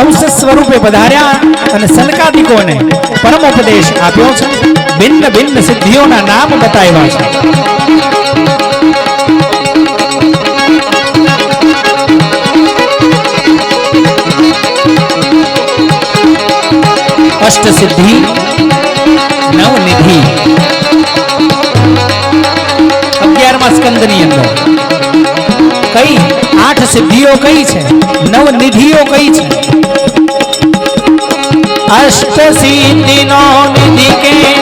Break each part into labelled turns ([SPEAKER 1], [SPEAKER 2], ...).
[SPEAKER 1] હંસ સ્વરૂપે પધાર્યા અને સનકાદિકોને પરમોપદેશ આપ્યો છે. ભિન્ન ભિન્ન સિદ્ધિઓના નામ બતાવ્યા છે. અષ્ટ સિદ્ધિ નવનિધિ. અગિયારમા સ્કંદની અંદર. કઈ આઠ સિદ્ધિઓ કઈ છે? નવ નિધિઓ કઈ છે? અષ્ટ સિદ્ધિનો નિધિ કે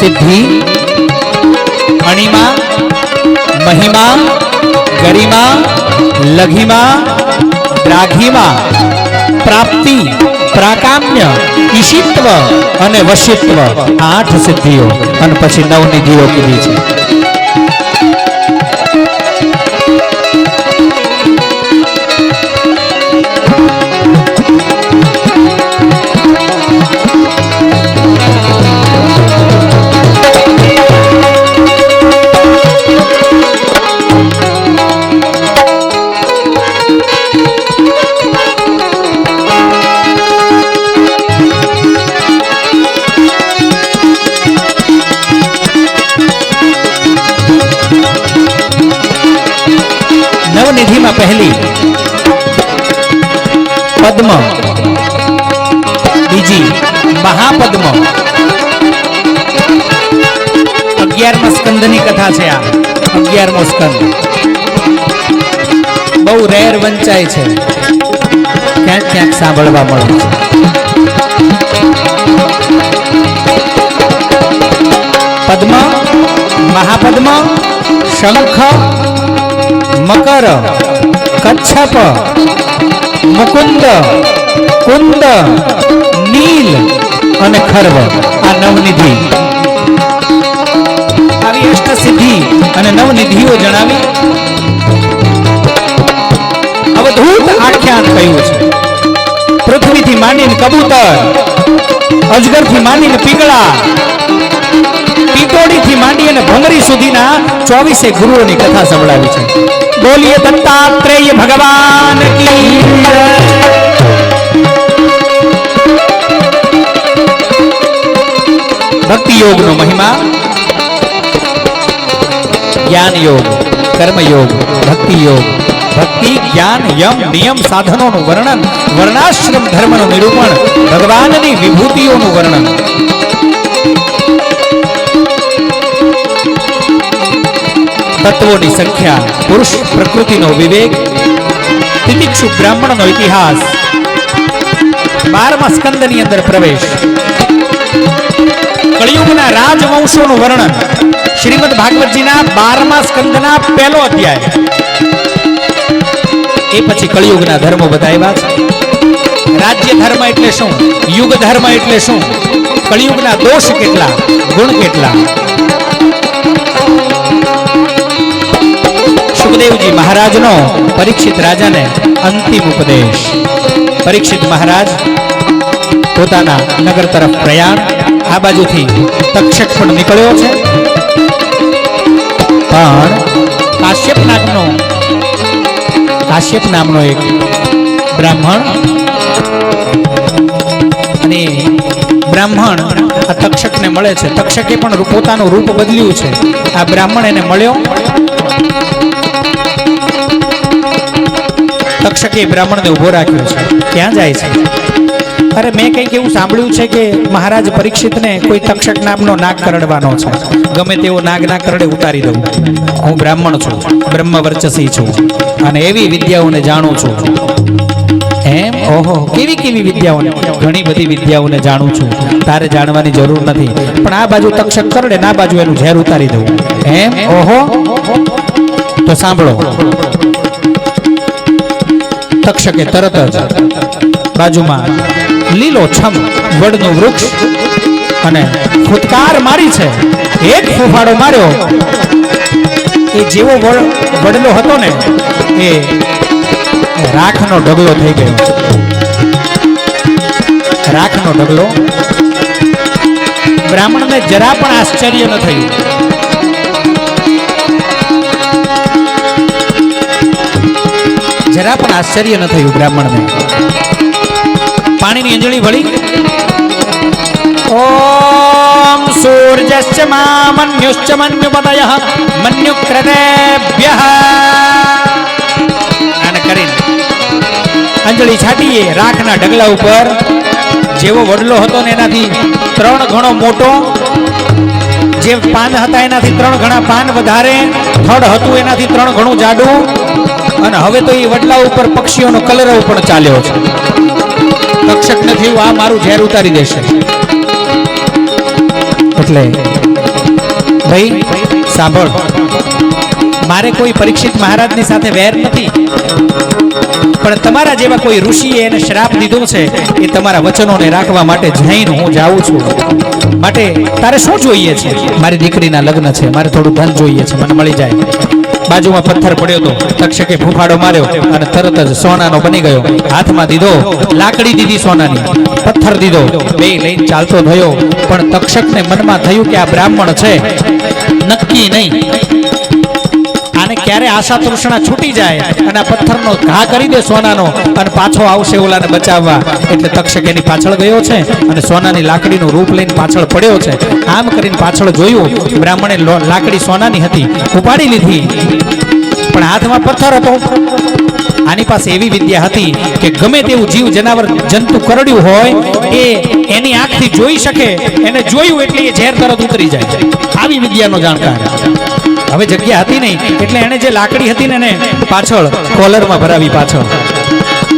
[SPEAKER 1] સિદ્ધિ, અણિમા, મહિમા, ગરિમા, લઘિમા, દ્રાઘિમા, પ્રાપ્તિ, પ્રાકામ્ય, ઈશિત્વ અને વશિત્વ આઠ સિદ્ધિઓ. અને પછી નવનિધિઓ કીધી છે. નવનિધિમાં પહેલી પદ્મ. બીજી મહાપદ્મ. અગિયારમા સ્કંદની કથા છે આ. અગિયારમો સ્કંદ. બહુ રેર વંચાય છે. ક્યાંક ક્યાંક સાંભળવા મળે છે. પદ્મ, મહાપદ્મ, શંખ મકર કચ્છપ મુકુંદ કુંદ નીલ અને ખર્વ આ નવનિધિ. આવી અષ્ટસિદ્ધિ અને નવનિધિઓ જણાવી અવધૂત આખ્યાન કહ્યું છે. પૃથ્વીથી માંડીને કબૂતર, અજગરથી માંડીને પીગળા ટીટોડીથી માંડી અને ભમરી સુધીના ચોવીસે ગુરુઓની કથા સંભળાવી છે બોલીએ દત્તાત્રેય ભગવાન કી. ભક્તિ યોગનો મહિમા જ્ઞાન યોગ કર્મયોગ ભક્તિ યોગ ભક્તિ, જ્ઞાન, યમ, નિયમ સાધનોનું વર્ણન, વર્ણાશ્રમ ધર્મનું નિરૂપણ, ભગવાનની વિભૂતિઓનું વર્ણન તત્વોની સંખ્યા, પુરુષ પ્રકૃતિનો વિવેક તિતિક્ષુ બ્રાહ્મણનો ઇતિહાસ, બારમા સ્કંદની અંદર પ્રવેશ. કળિયુગના રાજવંશોનું વર્ણન, શ્રીમદ ભાગવતજીના બારમા સ્કંદના પહેલો અધ્યાય. એ પછી કળિયુગના ધર્મો બતાવ્યા છે. રાજ્ય ધર્મ એટલે શું? યુગ ધર્મ એટલે શું? કળિયુગના દોષ કેટલા? ગુણ કેટલા? સુખદેવજી મહારાજનો પરીક્ષિત રાજાને અંતિમ ઉપદેશ. પરીક્ષિત મહારાજ પોતાના નગર તરફ પ્રયાણ, આ બાજુથી તક્ષક પણ નીકળ્યો છે. પણ કાશ્યપ નામનો કાશ્યપ નામનો એક બ્રાહ્મણ અને બ્રાહ્મણ આ તક્ષકને મળે છે. તક્ષકે પણ પોતાનું રૂપ બદલ્યું છે. આ બ્રાહ્મણ એને મળ્યો. તક્ષકે બ્રાહ્મણને ઊભો રાખ્યો છે. ક્યાં જાય છે? અરે મેં કંઈક એવું સાંભળ્યું છે કે મહારાજ પરીક્ષિતને કોઈ તક્ષક નામનો નાગ કરડવાનો છે. ગમે તેવો નાગ ના કરડે ઉતારી દઉં. હું બ્રાહ્મણ છું બ્રહ્મ વર્ચસી છું અને એવી વિદ્યાઓને જાણું છું. એમ? ઓહો, કેવી કેવી વિદ્યાઓને? ઘણી બધી વિદ્યાઓને જાણું છું. તારે જાણવાની જરૂર નથી. પણ આ બાજુ તક્ષક કરડે ના બાજુ એનું ઝેર ઉતારી દઉં. એમ? ઓહો. તો સાંભળો. તક્ષકે તરત જ બાજુમાં લીલો છમ, વડનું વૃક્ષ અને ફૂટકાર મારી છે. એક ફૂફાડો માર્યો. એ જેવો વડ- વડલો હતો ને, એ રાખનો ઢગલો થઈ ગયો. રાખનો ઢગલો. બ્રાહ્મણને જરા પણ આશ્ચર્ય ન થયું. જરા પણ આશ્ચર્ય ન થયું બ્રાહ્મણને. પાણીની અંજળી વળી. ઓમ સૂર્યશ્ચ મામન્યુશ્ચ મન્યુપદય મન્યુક્રદેભ્યઃ. આને કરીને અંજળી છાટીએ, રાખના ઢગલા ઉપર. જેવો વડલો હતો ને એનાથી ત્રણ ગણો મોટો. જે પાન હતા એનાથી ત્રણ ગણા પાન વધારે. થડ હતું એનાથી ત્રણ ગણું જાડું. અને હવે તો એ વડલા ઉપર પક્ષીઓનો કલરવ પણ ચાલ્યો છે. તક્ષકને થયું, આ મારું ઝેર ઉતારી દેશે. એટલે, ભાઈ, સાંભળ, મારે કોઈ પરીક્ષિત મહારાજની સાથે વેર નથી. પણ તમારા જેવા કોઈ ઋષિએ એને શ્રાપ દીધો છે, એ તમારા વચનોને રાખવા માટે જઈને હું જાઉં છું. માટે તારે શું જોઈએ છે? મારી દીકરીના લગ્ન છે, મારે થોડું ધન જોઈએ છે, મને મળી જાય. બાજુમાં પથ્થર પડ્યો હતો તક્ષકે ફૂફાડો માર્યો અને તરત જ સોનાનો બની ગયો. હાથમાં દીધો, લાકડી દીધી સોનાની. પથ્થર દીધો, બે લઈને ચાલતો થયો. પણ તક્ષકને મનમાં થયું કે આ બ્રાહ્મણ છે. નક્કી નહીં. આને ક્યારે આશા તૃષ્ણા છૂટી જાય અને પથ્થરનો ઘા કરી દે સોનાનો, અને પાછો આવશે ઓલાને બચાવવા. એટલે તક્ષક એની પાછળ ગયો છે અને સોનાની લાકડીનું રૂપ લઈને પાછળ પડ્યો છે. આમ કરીને પાછળ જોયું, બ્રાહ્મણે લાકડી સોનાની હતી, ઉપાડી લીધી. પણ હાથમાં પથ્થર હતો. આની પાસે એવી વિદ્યા હતી કે ગમે તેવું જીવ જનાવર જંતુ કરડ્યું હોય, એ એની આંખથી જોઈ શકે, એને જોયું એટલે એ ઝેર તરત ઉતરી જાય. આવી વિદ્યાનો જાણકાર. હવે જગ્યા હતી નહીં, એટલે એને જે લાકડી હતી ને એને પાછળ કોલરમાં ભરાવી પાછળ.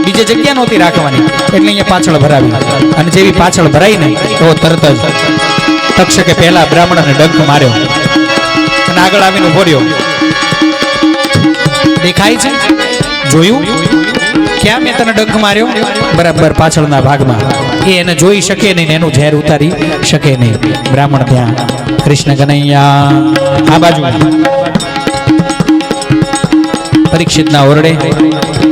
[SPEAKER 1] બીજે જગ્યા નહોતી રાખવાની, એટલે અહીંયા પાછળ ભરાવી. અને જેવી પાછળ ભરાઈ ને, તો તરત જ તક્ષકે પહેલા બ્રાહ્મણને ડંખ માર્યો અને આગળ આવીને ઊભો દેખાય છે? જોયું? ક્યાં મેં તને ડંખ માર્યો? બરાબર પાછળના ભાગમાં. એ એને જોઈ શકે નહીં એનું ઝેર ઉતારી શકે નહીં. બ્રાહ્મણ ત્યાં. કૃષ્ણ કનૈયા, આ બાજુ. પરીક્ષિતના ઓરડે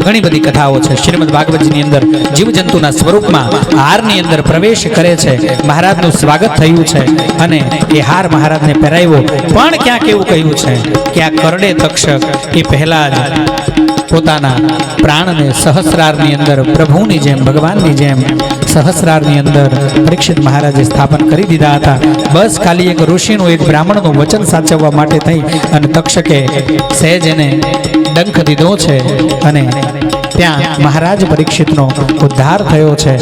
[SPEAKER 1] ઘણી બધી કથાઓ છે. શ્રીમદ ભાગવતજીની અંદર જીવજંતુના સ્વરૂપમાં હારની અંદર પ્રવેશ કરે છે. મહારાજનું સ્વાગત થયું છે અને એ હાર મહારાજને પહેરાવ્યો. પણ ક્યાંક એવું કહ્યું છે કે આ કરડે તક્ષક એ પહેલા જ પોતાના પ્રાણને સહસ્રારની અંદર પ્રભુની જેમ, ભગવાનની જેમ સહસ્રારની અંદર પરીક્ષિત મહારાજે સ્થાપન કરી દીધા હતા. બસ ખાલી એક ઋષિનું, એક બ્રાહ્મણનું વચન સાચવવા માટે થઈ અને તક્ષકે સહેજ એને ડંખ દીધો છે અને ત્યાં મહારાજ પરીક્ષિતનો ઉદ્ધાર થયો છે.